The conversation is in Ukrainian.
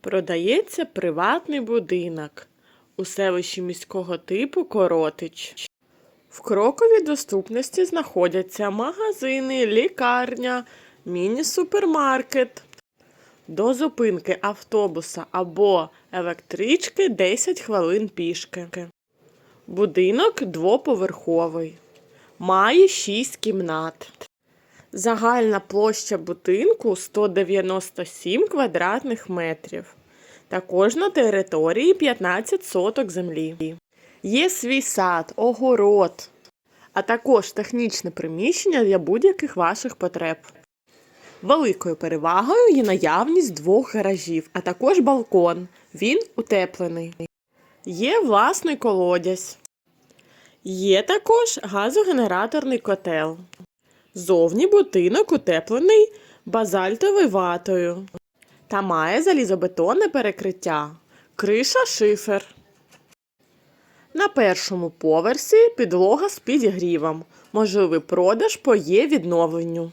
Продається приватний будинок у селищі міського типу Коротич. В кроковій доступності знаходяться магазини, лікарня, міні-супермаркет. До зупинки автобуса або електрички 10 хвилин пішки. Будинок двоповерховий. Має 6 кімнат. Загальна площа будинку 197 квадратних метрів. Також на території 15 соток землі. Є свій сад, огород, а також технічне приміщення для будь-яких ваших потреб. Великою перевагою є наявність двох гаражів, а також балкон. Він утеплений. Є власний колодязь. Є також газогенераторний котел. Зовні будинок утеплений базальтовою ватою та має залізобетонне перекриття. Криша шифер. На першому поверсі підлога з підігрівом. Можливий продаж по є відновленню.